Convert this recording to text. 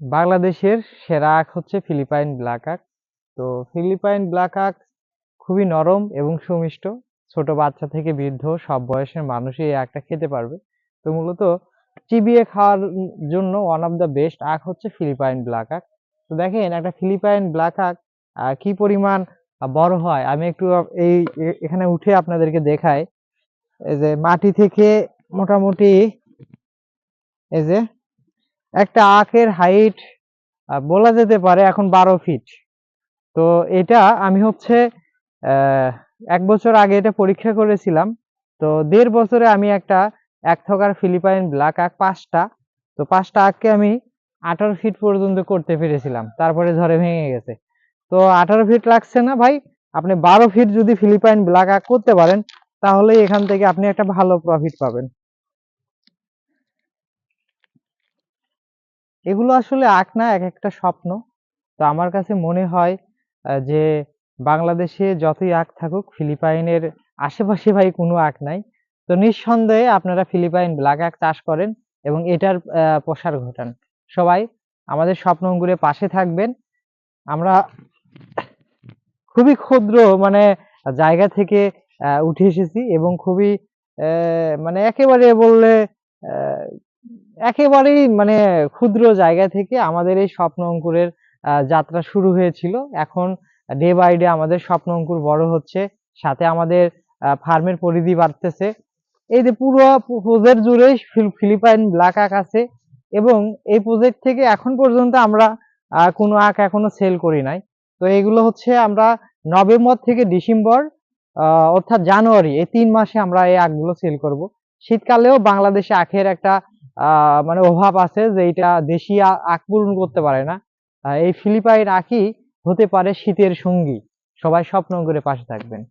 বাংলাদেশের সেরা আখ হচ্ছে ফিলিপাইন ব্ল্যাক আখ। তো ফিলিপাইন ব্ল্যাক আখ খুবই নরম এবং সুমিষ্ট। ছোট বাচ্চা থেকে বৃদ্ধ সব বয়সের মানুষই এই আখটা খেতে পারবে। তো মূলত চিবিয়ে খাওয়ার জন্য ওয়ান অফ দ্য বেস্ট আখ হচ্ছে ফিলিপাইন ব্ল্যাক আখ। তো দেখেন একটা ফিলিপাইন ব্ল্যাক আখ কি পরিমাণ বড় হয়। আমি একটু এই এখানে উঠে আপনাদেরকে দেখাই। এই যে মাটি থেকে মোটামুটি, এই যে একটা আখের হাইট বলা যেতে পারে এখন বারো ফিট তো এটা আমি হচ্ছে এক বছর আগে এটা পরীক্ষা করেছিলাম। তো দেড় বছরে আমি একটা এক থকার ফিলিপাইন ব্ল্যাক আখ পাঁচটা, তো পাঁচটা আখকে আমি আঠারো ফিট পর্যন্ত করতে পেরেছিলাম। তারপরে ঝড়ে ভেঙে গেছে। তো আঠারো ফিট লাগছে না ভাই? আপনি বারো ফিট যদি ফিলিপাইন ব্ল্যাক আখ করতে পারেন তাহলে এখান থেকে আপনি একটা ভালো প্রফিট পাবেন। এগুলো আসলে আঁক না, এক একটা স্বপ্ন। তো আমার কাছে মনে হয় যে বাংলাদেশে যতই আঁক থাকুক, ফিলিপাইনের আশেপাশে ভাই কোনো আঁক নাই। তো নিঃসন্দেহে আপনারা ফিলিপাইন ব্ল্যাক আঁক চাষ করেন এবং এটার প্রসার ঘটান। সবাই আমাদের স্বপ্ন অঙ্গুরে পাশে থাকবেন। আমরা খুবই ক্ষুদ্র মানে জায়গা থেকে উঠে এসেছি এবং খুবই মানে একেবারে বললে একেবারেই মানে ক্ষুদ্র জায়গা থেকে আমাদের এই স্বপ্ন অঙ্কুরের যাত্রা শুরু হয়েছিল। এখন ডে বাই ডে আমাদের স্বপ্ন অঙ্কুর বড় হচ্ছে, সাথে আমাদের ফার্মের পরিধি বাড়তেছে। এই যে পুরো প্রজেক্ট জুড়ে ফিলিপাইন ব্ল্যাক আখ আছে এবং এই প্রজেক্ট থেকে এখন পর্যন্ত আমরা কোনো আখ এখনও সেল করি নাই। তো এগুলো হচ্ছে আমরা নভেম্বর থেকে ডিসেম্বর অর্থাৎ জানুয়ারি, এই তিন মাসে আমরা এই আখগুলো সেল করব। শীতকালেও বাংলাদেশে আখের একটা মানে অভাব আছে যে এটা দেশি আখ পূরণ করতে পারে না। এই ফিলিপাইন আখই হতে পারে শীতের সঙ্গী। সবাই স্বপ্ন করে পাশে থাকবেন।